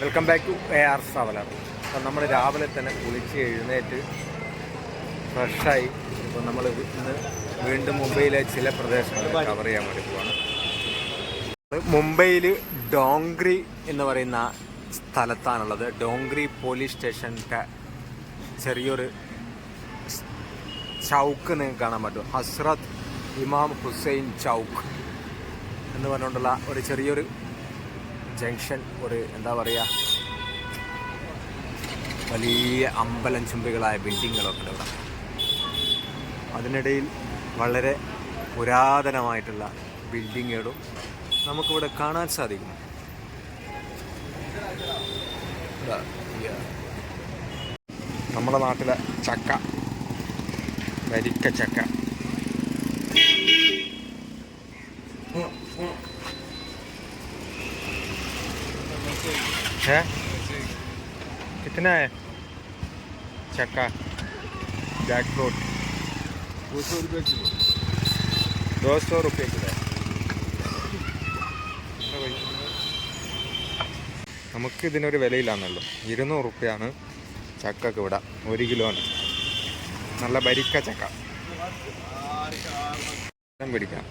Welcome back to A R traveller അപ്പം നമ്മൾ രാവിലെ തന്നെ കുളിച്ച് എഴുന്നേറ്റ് ഫ്രഷായി ഇപ്പോൾ നമ്മൾ ഇന്ന് വീണ്ടും മുംബൈയിലെ ചില പ്രദേശങ്ങൾ കവർ ചെയ്യാൻ വേണ്ടി പോവാണ്. മുംബൈയിൽ ഡോങ്ക്രി എന്ന് പറയുന്ന സ്ഥലത്താണുള്ളത്. ഡോങ്ക്രി പോലീസ് സ്റ്റേഷന്റെ ചെറിയൊരു ചൗക്ക് നിങ്ങൾക്ക് കാണാൻ പറ്റും. ഹസ്രത് ഇമാം ഹുസൈൻ ചൗക്ക് എന്ന് പറഞ്ഞുകൊണ്ടുള്ള ഒരു ചെറിയൊരു ജംഗ്ഷൻ ഒരു എന്താ പറയുക വലിയ അമ്പലം ചുംബികളായ ബിൽഡിങ്ങുകളൊക്കെ ഉണ്ട് ഇവിടെ. അതിനിടയിൽ വളരെ പുരാതനമായിട്ടുള്ള ബിൽഡിങ്ങുകളും നമുക്കിവിടെ കാണാൻ സാധിക്കും നമ്മുടെ നാട്ടിലെ ചക്ക വരിക്ക ചക്ക. है कितना है चक्का जैक फ्रूट दो सौ रुपये किलो दो सौ रुपये किलो നമുക്ക് ഇതിനൊരു വിലയില്ലാന്നല്ലോ ഇരുന്നൂറ് റുപ്യാണ് ചക്കക്ക് ഇവിടെ ഒരു കിലോന് നല്ല ബരിക്ക ചക്ക എല്ലാം പിടിക്കാം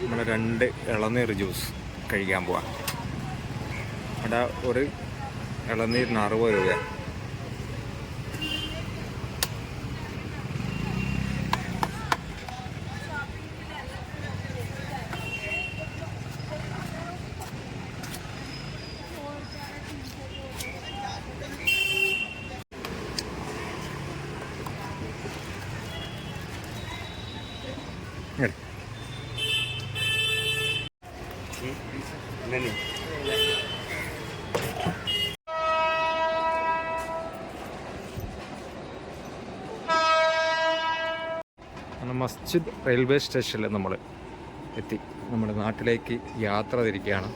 നമ്മൾ രണ്ട് ഇളനീർ ജ്യൂസ് കഴിക്കാൻ പോവാം അവിടെ ഒരു ഇളനീരിന് അറുപത് രൂപ അങ്ങനെ മസ്ജിദ് റെയിൽവേ സ്റ്റേഷനിൽ നമ്മൾ എത്തി. നമ്മുടെ നാട്ടിലേക്ക് യാത്ര തിരിക്കുകയാണ്.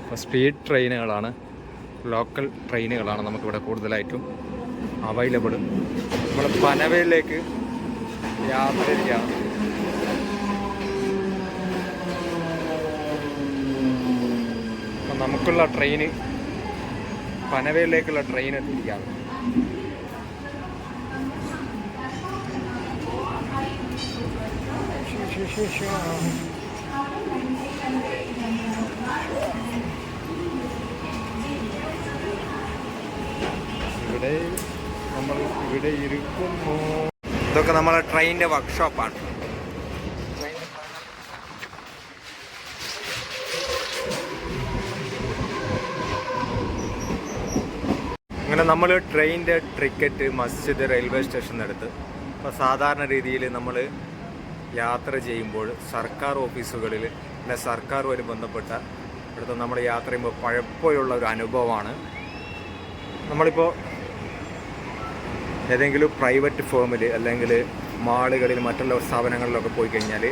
അപ്പോൾ സ്പീഡ് ട്രെയിനുകളാണ് ലോക്കൽ ട്രെയിനുകളാണ് നമുക്കിവിടെ കൂടുതലായിട്ടും അവൈലബിൾ നമ്മൾ പനവയിലേക്ക് യാത്ര തിരിക്കുകയാണ്. നമുക്കുള്ള ട്രെയിന് പനവയിലേക്കുള്ള ട്രെയിൻ എത്തിയിരിക്കുകയാണ്. ഇവിടെ നമ്മൾ ഇവിടെ ഇരിക്കുന്നു. ഇതൊക്കെ നമ്മളെ ട്രെയിനിന്റെ വർക്ക്ഷോപ്പാണ് അങ്ങനെ നമ്മൾ ട്രെയിനിന്റെ ടിക്കറ്റ് മസ്ജിദ് റെയിൽവേ സ്റ്റേഷനിൽ എടുത്ത് അപ്പോൾ സാധാരണ രീതിയിൽ നമ്മൾ യാത്ര ചെയ്യുമ്പോൾ സർക്കാർ ഓഫീസുകളിൽ അല്ലെ സർക്കാരുമായി ബന്ധപ്പെട്ട ഇവിടുത്തെ നമ്മൾ യാത്ര ചെയ്യുമ്പോൾ പഴപ്പോഴുള്ള ഒരു അനുഭവമാണ്. നമ്മളിപ്പോൾ ഏതെങ്കിലും പ്രൈവറ്റ് ഫേമിൽ അല്ലെങ്കിൽ മാളുകളിൽ മറ്റുള്ള സ്ഥാപനങ്ങളിലൊക്കെ പോയി കഴിഞ്ഞാൽ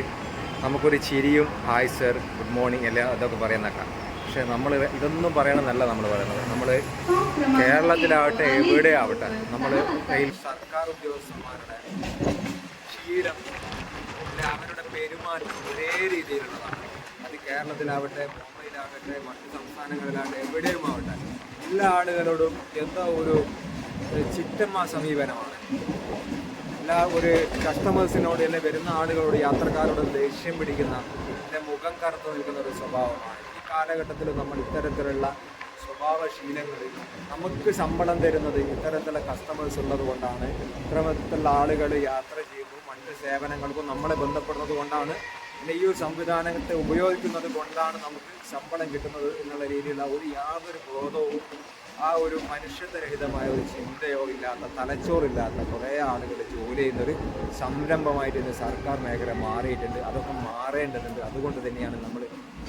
നമുക്കൊരു ചിരിയും ഹായ് സർ ഗുഡ് മോർണിംഗ് എല്ലാം അതൊക്കെ പറയുന്നേക്കാം പക്ഷേ നമ്മൾ ഇതൊന്നും പറയണമെന്നല്ല നമ്മൾ പറയുന്നത്. നമ്മൾ കേരളത്തിലാവട്ടെ എവിടെ ആവട്ടെ നമ്മൾ സർക്കാർ ഉദ്യോഗസ്ഥന്മാരുടെ അവരുടെ പെരുമാറ്റം ഒരേ രീതിയിലുള്ളതാണ്. അത് കേരളത്തിലാവട്ടെ മറ്റു സംസ്ഥാനങ്ങളിലാവട്ടെ എവിടെയും ആവട്ടെ എല്ലാ ആളുകളോടും എന്തോ ഒരു ഒരു ചിറ്റമ്മ സമീപനമാണ്. എല്ലാ ഒരു കസ്റ്റമേഴ്സിനോട് അല്ലെ വരുന്ന ആളുകളോട് യാത്രക്കാരോട് ദേഷ്യം പിടിക്കുന്ന എന്റെ മുഖം കറുത്തു നിൽക്കുന്ന ഒരു സ്വഭാവമാണ്. ഈ കാലഘട്ടത്തിൽ നമ്മൾ ഇത്തരത്തിലുള്ള സ്വഭാവശീലങ്ങൾ നമുക്ക് ശമ്പളം തരുന്നത് ഇത്തരത്തിലുള്ള കസ്റ്റമേഴ്സ് ഉള്ളത് കൊണ്ടാണ്. ഇത്തരത്തിലുള്ള ആളുകൾ യാത്ര ചെയ്യുമ്പോൾ മറ്റ് സേവനങ്ങൾക്കും നമ്മളെ ബന്ധപ്പെടുന്നത് കൊണ്ടാണ്. പിന്നെ ഈ ഒരു സംവിധാനത്തെ ഉപയോഗിക്കുന്നത് കൊണ്ടാണ് നമുക്ക് ശമ്പളം കിട്ടുന്നത് എന്നുള്ള രീതിയിലുള്ള ഒരു യാതൊരു ബോധവും ആ ഒരു മനുഷ്യത്വരഹിതമായ ഒരു ചിന്തയോ ഇല്ലാത്ത തലച്ചോറില്ലാത്ത കുറേ ആളുകൾ ജോലി ചെയ്യുന്നൊരു സംരംഭമായിട്ട് ഇന്ന് സർക്കാർ മേഖല മാറിയിട്ടുണ്ട്. അതൊക്കെ മാറേണ്ടതുണ്ട്. അതുകൊണ്ട് തന്നെയാണ് നമ്മൾ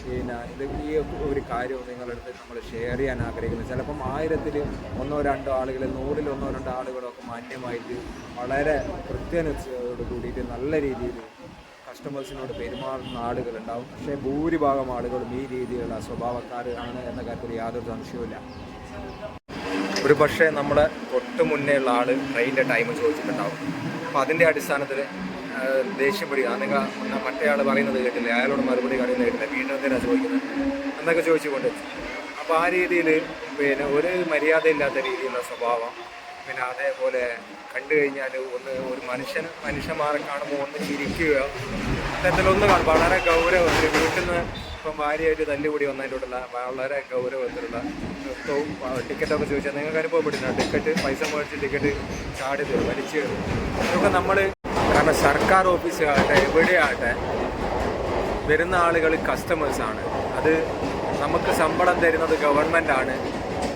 പിന്നെ ഇത് ഈ ഒരു കാര്യം നിങ്ങളുടെ അടുത്ത് നമ്മൾ ഷെയർ ചെയ്യാൻ ആഗ്രഹിക്കുന്നത് ചിലപ്പം ആയിരത്തിൽ ഒന്നോ രണ്ടോ ആളുകൾ നൂറിൽ ഒന്നോ രണ്ടോ ആളുകളൊക്കെ മാന്യമായിട്ട് വളരെ കൃത്യനിശ്ചയോട് കൂടിയിട്ട് നല്ല രീതിയിൽ കസ്റ്റമേഴ്സിനോട് പെരുമാറുന്ന ആളുകളുണ്ടാവും. പക്ഷേ ഭൂരിഭാഗം ആളുകളും ഈ രീതിയിലുള്ള സ്വഭാവക്കാരാണ് എന്ന കാര്യത്തിൽ യാതൊരു സംശയവുമില്ല. ഒരു പക്ഷേ നമ്മളെ തൊട്ട് മുന്നേ ഉള്ള ആൾ ട്രെയിനിന്റെ ടൈം ചോദിച്ചിട്ടുണ്ടാവും. അപ്പോൾ അതിന്റെ അടിസ്ഥാനത്തിൽ ദേഷ്യം പിടിക്കുക നിങ്ങൾ മറ്റേ ആൾ പറയുന്നത് കേട്ടില്ല? അയാളോട് മറുപടി കാണുന്നത് കേട്ടില്ല? വീണ്ടും എന്തിനാണ് ചോദിക്കുന്നത്? എന്നൊക്കെ ചോദിച്ചുകൊണ്ട് അപ്പോൾ ആ രീതിയിൽ പിന്നെ ഒരു മര്യാദയില്ലാത്ത രീതിയിലുള്ള സ്വഭാവം. പിന്നെ അതേപോലെ കണ്ടു കഴിഞ്ഞാൽ ഒന്ന് ഒരു മനുഷ്യൻ മനുഷ്യന്മാരെ കാണുമ്പോൾ ഒന്ന് ചിരിക്കുക. അത്തരത്തിലൊന്ന് വളരെ ഗൗരവത്തിൽ വീട്ടിൽ നിന്ന് ഇപ്പം ഭാര്യയായിട്ട് തല്ലുകൂടി വന്നതിലോട്ടുള്ള വളരെ ഗൗരവത്തിലുള്ള നൃത്തവും ടിക്കറ്റൊക്കെ ചോദിച്ചാൽ നിങ്ങൾക്ക് അനുഭവപ്പെടുന്ന ടിക്കറ്റ് പൈസ മേടിച്ച് ടിക്കറ്റ് ചാടി തരും വലിച്ചു തരും ഇതൊക്കെ നമ്മൾ കാരണം സർക്കാർ ഓഫീസുകളാകട്ടെ എവിടെയാകട്ടെ വരുന്ന ആളുകൾ കസ്റ്റമേഴ്സാണ് അത് നമുക്ക് ശമ്പളം തരുന്നത് ഗവൺമെന്റാണ്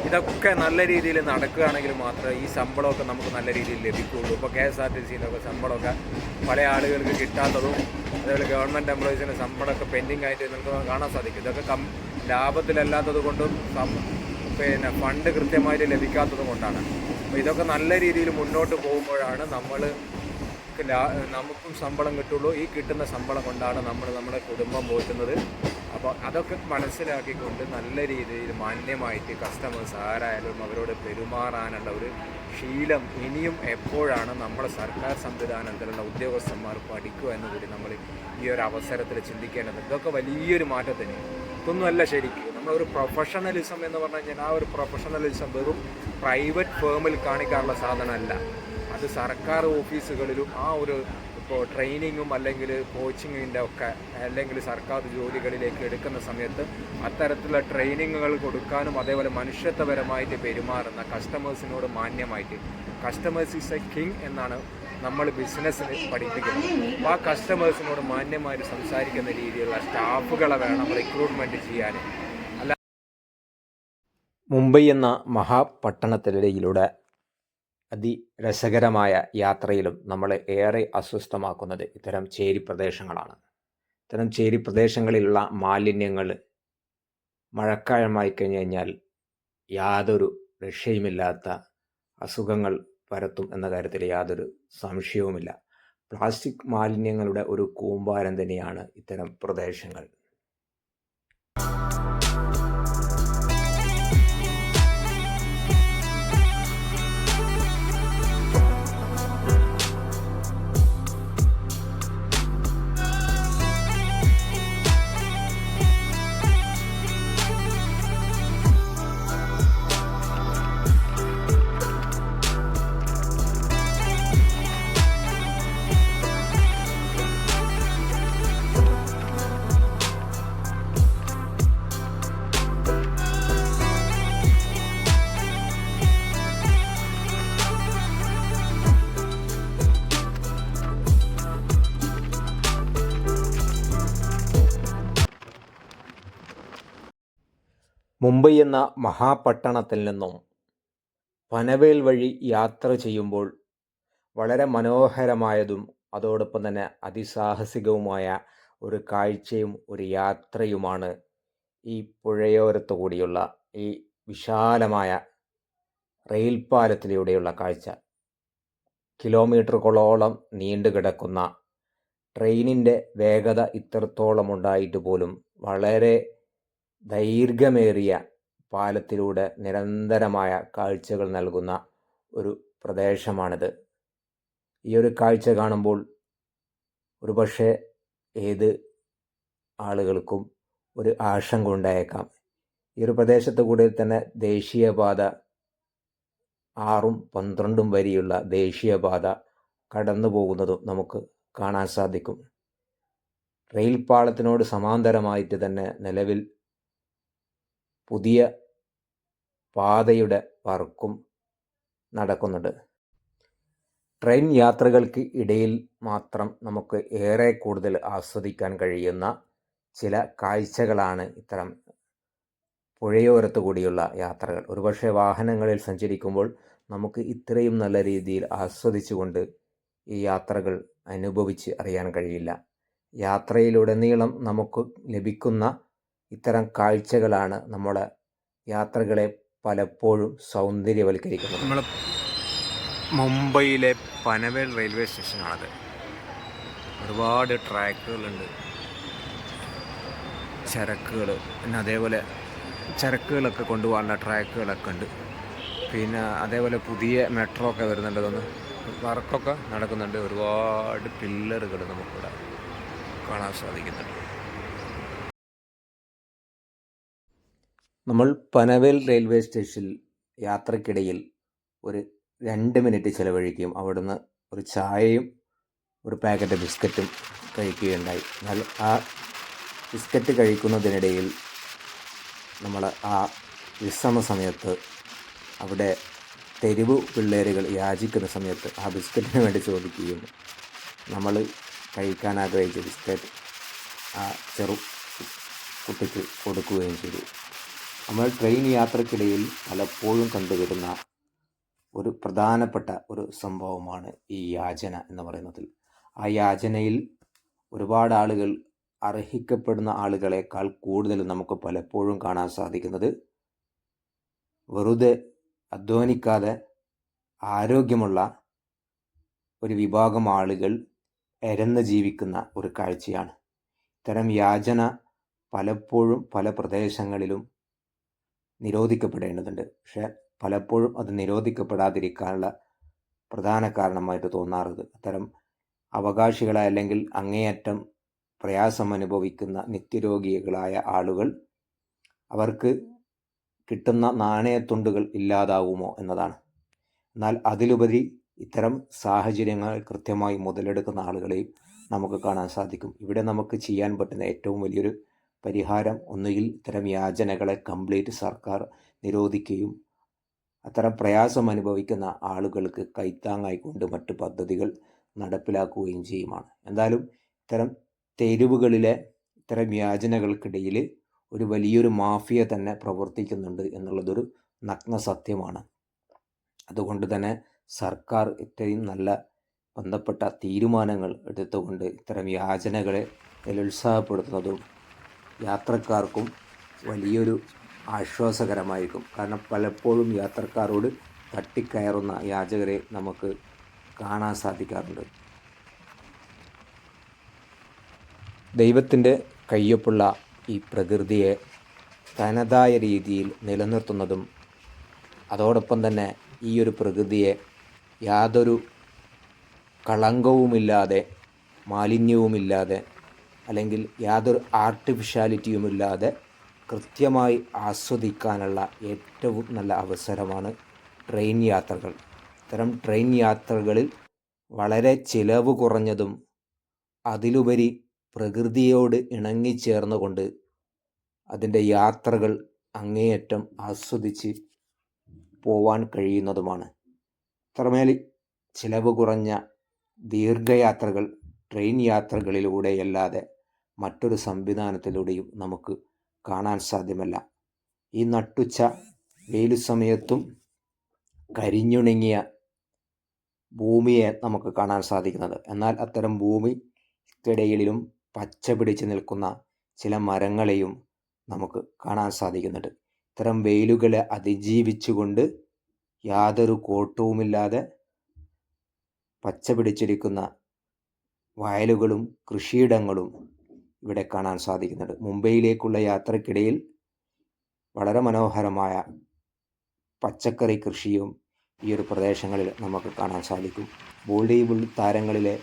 ഇതൊക്കെ നല്ല രീതിയിൽ നടക്കുകയാണെങ്കിൽ മാത്രമേ ഈ ശമ്പളമൊക്കെ നമുക്ക് നല്ല രീതിയിൽ ലഭിക്കുകയുള്ളൂ. ഇപ്പോൾ കെ എസ് ആർ ടി സിയിലൊക്കെ ശമ്പളമൊക്കെ പല ആളുകൾക്ക് കിട്ടാത്തതും അതേപോലെ ഗവൺമെന്റ് എംപ്ലോയീസിന്റെ ശമ്പളമൊക്കെ പെൻഡിങ് ആയിട്ട് നമുക്ക് കാണാൻ സാധിക്കും. ഇതൊക്കെ കം ലാഭത്തിലല്ലാത്തത് കൊണ്ടും പിന്നെ ഫണ്ട് കൃത്യമായിട്ട് ലഭിക്കാത്തത് കൊണ്ടാണ്. അപ്പോൾ ഇതൊക്കെ നല്ല രീതിയിൽ മുന്നോട്ട് പോകുമ്പോഴാണ് നമ്മൾ നമുക്ക് നമുക്കും ശമ്പളം കിട്ടുള്ളൂ. ഈ കിട്ടുന്ന ശമ്പളം കൊണ്ടാണ് നമ്മൾ നമ്മുടെ കുടുംബം പോറ്റുന്നത്. അപ്പോൾ അതൊക്കെ മനസ്സിലാക്കിക്കൊണ്ട് നല്ല രീതിയിൽ മാന്യമായിട്ട് കസ്റ്റമേഴ്സ് ആരായാലും അവരോട് പെരുമാറാനുള്ള ഒരു ശീലം ഇനിയും എപ്പോഴാണ് നമ്മുടെ സർക്കാർ സംവിധാനത്തിലുള്ള ഉദ്യോഗസ്ഥന്മാർ പഠിക്കുക എന്ന് കൂടി നമ്മൾ ഈ ഒരു അവസരത്തിൽ ചിന്തിക്കേണ്ടത് ഇതൊക്കെ വലിയൊരു മാറ്റത്തിന്. ഇതൊന്നുമല്ല ശരിക്കും. നമ്മളൊരു പ്രൊഫഷണലിസം എന്ന് പറഞ്ഞു കഴിഞ്ഞാൽ ആ ഒരു പ്രൊഫഷണലിസം വെറും പ്രൈവറ്റ് ഫേമിൽ കാണിക്കാനുള്ള സാധനമല്ല. അത് സർക്കാർ ഓഫീസുകളിലും ആ ഒരു ഇപ്പോൾ ട്രെയിനിങ്ങും അല്ലെങ്കിൽ കോച്ചിങ്ങിന്റെ ഒക്കെ അല്ലെങ്കിൽ സർക്കാർ ജോലികളിലേക്ക് എടുക്കുന്ന സമയത്ത് അത്തരത്തിലുള്ള ട്രെയിനിങ്ങുകൾ കൊടുക്കാനും അതേപോലെ മനുഷ്യത്വപരമായിട്ട് പെരുമാറുന്ന കസ്റ്റമേഴ്സിനോട് മാന്യമായിട്ട് കസ്റ്റമേഴ്സ് ഈസ് എ കിങ് എന്നാണ് നമ്മൾ ബിസിനസ്സിന് പഠിപ്പിക്കുന്നത്. അപ്പോൾ ആ കസ്റ്റമേഴ്സിനോട് മാന്യമായിട്ട് സംസാരിക്കുന്ന രീതിയിലുള്ള സ്റ്റാഫുകളെ വേണം റിക്രൂട്ട്മെന്റ് ചെയ്യാൻ. മുംബൈ എന്ന മഹാപട്ടണത്തിനിടയിലൂടെ അതിരസകരമായ യാത്രയിലും നമ്മളെ ഏറെ അസ്വസ്ഥമാക്കുന്നത് ഇത്തരം ചേരി പ്രദേശങ്ങളാണ്. ഇത്തരം ചേരി പ്രദേശങ്ങളിലുള്ള മാലിന്യങ്ങൾ മഴക്കാലമായി കഴിഞ്ഞു കഴിഞ്ഞാൽ യാതൊരു രക്ഷയുമില്ലാത്ത അസുഖങ്ങൾ പരത്തും എന്ന കാര്യത്തിൽ യാതൊരു സംശയവുമില്ല. പ്ലാസ്റ്റിക് മാലിന്യങ്ങളുടെ ഒരു കൂമ്പാരം തന്നെയാണ് ഇത്തരം പ്രദേശങ്ങൾ. മുംബൈ എന്ന മഹാപട്ടണത്തിൽ നിന്നും പനവേൽ വഴി യാത്ര ചെയ്യുമ്പോൾ വളരെ മനോഹരമായതും അതോടൊപ്പം തന്നെ അതിസാഹസികവുമായ ഒരു കാഴ്ചയും ഒരു യാത്രയുമാണ് ഈ പുഴയോരത്തു കൂടിയുള്ള ഈ വിശാലമായ റെയിൽ പാലത്തിലൂടെയുള്ള കാഴ്ച. കിലോമീറ്ററുകളോളം നീണ്ടു കിടക്കുന്ന ട്രെയിനിന്റെ വേഗത ഇത്രത്തോളം ഉണ്ടായിട്ട് പോലും വളരെ ദൈർഘ്യമേറിയ പാലത്തിലൂടെ നിരന്തരമായ കാഴ്ചകൾ നൽകുന്ന ഒരു പ്രദേശമാണിത്. ഈ ഒരു കാഴ്ച കാണുമ്പോൾ ഒരുപക്ഷെ ഏത് ആളുകൾക്കും ഒരു ആശങ്ക ഉണ്ടായേക്കാം. ഈ ഒരു പ്രദേശത്ത് കൂടെ തന്നെ ദേശീയപാത ആറും പന്ത്രണ്ടും വരെയുള്ള ദേശീയപാത കടന്നു പോകുന്നതും നമുക്ക് കാണാൻ സാധിക്കും. റെയിൽ പാളത്തിനോട് സമാന്തരമായിട്ട് തന്നെ നിലവിൽ പുതിയ പാതയുടെ വർക്കും നടക്കുന്നുണ്ട്. ട്രെയിൻ യാത്രകൾക്ക് ഇടയിൽ മാത്രം നമുക്ക് ഏറെ കൂടുതൽ ആസ്വദിക്കാൻ കഴിയുന്ന ചില കാഴ്ചകളാണ് ഇത്തരം പുഴയോരത്ത് കൂടിയുള്ള യാത്രകൾ. ഒരുപക്ഷെ വാഹനങ്ങളിൽ സഞ്ചരിക്കുമ്പോൾ നമുക്ക് ഇത്രയും നല്ല രീതിയിൽ ആസ്വദിച്ചുകൊണ്ട് ഈ യാത്രകൾ അനുഭവിച്ച് അറിയാൻ കഴിയില്ല. യാത്രയിലുടനീളം നമുക്ക് ലഭിക്കുന്ന ഇത്തരം കാഴ്ചകളാണ് നമ്മുടെ യാത്രകളെ പലപ്പോഴും സൗന്ദര്യവൽക്കരിക്കുന്നത്. നമ്മൾ മുംബൈയിലെ പനവേൽ റെയിൽവേ സ്റ്റേഷനാണത്. ഒരുപാട് ട്രാക്കുകളുണ്ട്. ചരക്കുകൾ പിന്നെ അതേപോലെ ചരക്കുകളൊക്കെ കൊണ്ടുപോകാനുള്ള ട്രാക്കുകളൊക്കെ ഉണ്ട്. പിന്നെ അതേപോലെ പുതിയ മെട്രോ ഒക്കെ വരുന്നുണ്ട് തോന്നുന്നു. വർക്കൊക്കെ നടക്കുന്നുണ്ട്. ഒരുപാട് പില്ലറുകൾ നമുക്കിവിടെ കാണാൻ സാധിക്കുന്നുണ്ട്. നമ്മൾ പനവേൽ റെയിൽവേ സ്റ്റേഷനിൽ യാത്രക്കിടയിൽ ഒരു രണ്ട് മിനിറ്റ് ചിലവഴിക്കും അവിടുന്ന് ഒരു ചായയും ഒരു പാക്കറ്റ് ബിസ്ക്കറ്റും കഴിക്കുകയുണ്ടായി. എന്നാൽ ആ ബിസ്ക്കറ്റ് കഴിക്കുന്നതിനിടയിൽ നമ്മൾ ആ വിശ്രമ സമയത്ത് അവിടെ തെരുവ് പിള്ളേരുകൾ യാചിക്കുന്ന സമയത്ത് ആ ബിസ്ക്കറ്റിന് വേണ്ടി ചോദിക്കുകയും നമ്മൾ കഴിക്കാൻ ആഗ്രഹിച്ച ബിസ്ക്കറ്റ് ആ ചെറു കുട്ടിക്ക് കൊടുക്കുകയും ചെയ്തു. നമ്മൾ ട്രെയിൻ യാത്രക്കിടയിൽ പലപ്പോഴും കണ്ടുവരുന്ന ഒരു പ്രധാനപ്പെട്ട ഒരു സംഭവമാണ് ഈ യാചന എന്ന് പറയുന്നത് ആ യാചനയിൽ ഒരുപാട് ആളുകൾ അർഹിക്കപ്പെടുന്ന ആളുകളെക്കാൾ കൂടുതൽ നമുക്ക് പലപ്പോഴും കാണാൻ സാധിക്കുന്നത് വെറുതെ അധ്വാനിക്കാതെ ആരോഗ്യമുള്ള ഒരു വിഭാഗം ആളുകൾ എരന്ന് ജീവിക്കുന്ന ഒരു കാഴ്ചയാണ്. ഇത്തരം യാചന പലപ്പോഴും പല പ്രദേശങ്ങളിലും നിരോധിക്കപ്പെടേണ്ടതുണ്ട്. പക്ഷേ പലപ്പോഴും അത് നിരോധിക്കപ്പെടാതിരിക്കാനുള്ള പ്രധാന കാരണമായിട്ട് തോന്നാറുണ്ട്. അത്തരം അവകാശികളെ അല്ലെങ്കിൽ അങ്ങേയറ്റം പ്രയാസം അനുഭവിക്കുന്ന നിത്യരോഗികളായ ആളുകൾ അവർക്ക് കിട്ടുന്ന നാണയത്തുണ്ടുകൾ ഇല്ലാതാവുമോ എന്നതാണ്. എന്നാൽ അതിലുപരി ഇത്തരം സാഹചര്യങ്ങൾ കൃത്യമായി മുതലെടുക്കുന്ന ആളുകളെയും നമുക്ക് കാണാൻ സാധിക്കും. ഇവിടെ നമുക്ക് ചെയ്യാൻ പറ്റുന്ന ഏറ്റവും വലിയൊരു പരിഹാരം ഒന്നുകിൽ ഇത്തരം യാചനകളെ കംപ്ലീറ്റ് സർക്കാർ നിരോധിക്കുകയും അത്തരം പ്രയാസം അനുഭവിക്കുന്ന ആളുകൾക്ക് കൈത്താങ്ങായിക്കൊണ്ട് മറ്റ് പദ്ധതികൾ നടപ്പിലാക്കുകയും ചെയ്യുമാണ്. എന്തായാലും ഇത്തരം തെരുവുകളിലെ ഇത്തരം യാചനകൾക്കിടയിൽ ഒരു വലിയൊരു മാഫിയ തന്നെ പ്രവർത്തിക്കുന്നുണ്ട് എന്നുള്ളതൊരു നഗ്ന സത്യമാണ്. അതുകൊണ്ട് തന്നെ സർക്കാർ ഇത്രയും നല്ല ബന്ധപ്പെട്ട തീരുമാനങ്ങൾ എടുത്തുകൊണ്ട് ഇത്തരം യാചനകളെ നിരുത്സാഹപ്പെടുത്തുന്നതും യാത്രക്കാർക്കും വലിയൊരു ആശ്വാസകരമായിരിക്കും. കാരണം പലപ്പോഴും യാത്രക്കാരോട് തട്ടിക്കയറുന്ന യാചകരെ നമുക്ക് കാണാൻ സാധിക്കാറുണ്ട്. ദൈവത്തിന്റെ കയ്യൊപ്പുള്ള ഈ പ്രകൃതിയെ തനതായ രീതിയിൽ നിലനിർത്തുന്നതും അതോടൊപ്പം തന്നെ ഈ ഒരു പ്രകൃതിയെ യാതൊരു കളങ്കവുമില്ലാതെ മാലിന്യവുമില്ലാതെ അല്ലെങ്കിൽ യാതൊരു ആർട്ടിഫിഷ്യാലിറ്റിയുമില്ലാതെ കൃത്യമായി ആസ്വദിക്കാനുള്ള ഏറ്റവും നല്ല അവസരമാണ് ട്രെയിൻ യാത്രകൾ. ഇത്തരം ട്രെയിൻ യാത്രകളിൽ വളരെ ചിലവ് കുറഞ്ഞതും അതിലുപരി പ്രകൃതിയോട് ഇണങ്ങി ചേർന്നുകൊണ്ട് അതിന്റെ യാത്രകൾ അങ്ങേയറ്റം ആസ്വദിച്ച് പോവാൻ കഴിയുന്നതുമാണ്. അത്രമേൽ ചിലവ് കുറഞ്ഞ ദീർഘയാത്രകൾ ട്രെയിൻ യാത്രകളിലൂടെയല്ലാതെ മറ്റൊരു സംവിധാനത്തിലൂടെയും നമുക്ക് കാണാൻ സാധ്യമല്ല. ഈ നട്ടുച്ച വെയിലു സമയത്തും കരിഞ്ഞുണങ്ങിയ ഭൂമിയെ നമുക്ക് കാണാൻ സാധിക്കുന്നത്. എന്നാൽ അത്തരം ഭൂമിക്കിടയിലും പച്ച പിടിച്ച് നിൽക്കുന്ന ചില മരങ്ങളെയും നമുക്ക് കാണാൻ സാധിക്കുന്നുണ്ട്. ഇത്തരം വെയിലുകളെ അതിജീവിച്ചുകൊണ്ട് യാതൊരു കോട്ടവുമില്ലാതെ പച്ച പിടിച്ചിരിക്കുന്ന വയലുകളും കൃഷിയിടങ്ങളും ഇവിടെ കാണാൻ സാധിക്കുന്നുണ്ട് മുംബൈയിലേക്കുള്ള യാത്രക്കിടയിൽ വളരെ മനോഹരമായ പച്ചക്കറി കൃഷിയും ഈ ഒരു പ്രദേശങ്ങളിൽ നമുക്ക് കാണാൻ സാധിക്കും. ബോളിവുഡ് താരങ്ങളിലെ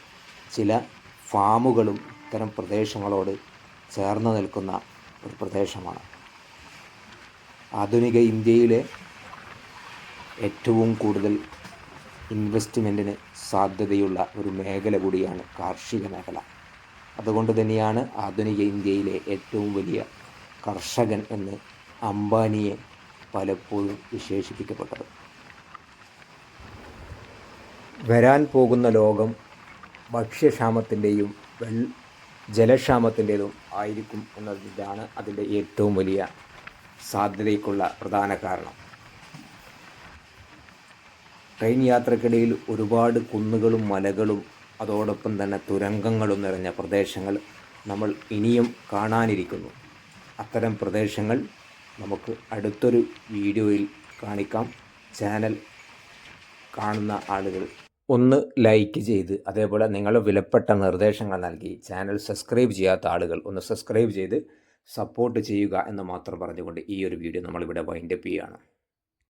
ചില ഫാമുകളും ഇത്തരം പ്രദേശങ്ങളോട് ചേർന്ന് നിൽക്കുന്ന ഒരു പ്രദേശമാണ്. ആധുനിക ഇന്ത്യയിലെ ഏറ്റവും കൂടുതൽ ഇൻവെസ്റ്റ്മെന്റിന് സാധ്യതയുള്ള ഒരു മേഖല കൂടിയാണ് കാർഷിക മേഖല. അതുകൊണ്ട് തന്നെയാണ് ആധുനിക ഇന്ത്യയിലെ ഏറ്റവും വലിയ കർഷകൻ എന്ന് അംബാനിയെ പലപ്പോഴും വിശേഷിപ്പിക്കപ്പെട്ടത്. വരാൻ പോകുന്ന ലോകം ഭക്ഷ്യക്ഷാമത്തിന്റെയും വെൾ ജലക്ഷാമത്തിന്റെതും ആയിരിക്കും എന്നതാണ് അതിന്റെ ഏറ്റവും വലിയ സാധ്യതയ്ക്കുള്ള പ്രധാന കാരണം. ട്രെയിൻ യാത്രക്കിടയിൽ ഒരുപാട് കുന്നുകളും മലകളും അതോടൊപ്പം തന്നെ തുരങ്കങ്ങളും നിറഞ്ഞ പ്രദേശങ്ങൾ നമ്മൾ ഇനിയും കാണാനിരിക്കുന്നു. അത്തരം പ്രദേശങ്ങൾ നമുക്ക് അടുത്തൊരു വീഡിയോയിൽ കാണിക്കാം. ചാനൽ കാണുന്ന ആളുകൾ ഒന്ന് ലൈക്ക് ചെയ്ത് അതേപോലെ നിങ്ങൾ വിലപ്പെട്ട നിർദ്ദേശങ്ങൾ നൽകി ചാനൽ സബ്സ്ക്രൈബ് ചെയ്യാത്ത ആളുകൾ ഒന്ന് സബ്സ്ക്രൈബ് ചെയ്ത് സപ്പോർട്ട് ചെയ്യുക എന്ന് മാത്രം പറഞ്ഞുകൊണ്ട് ഈ ഒരു വീഡിയോ നമ്മളിവിടെ വൈൻഡപ്പ് ചെയ്യുകയാണ്.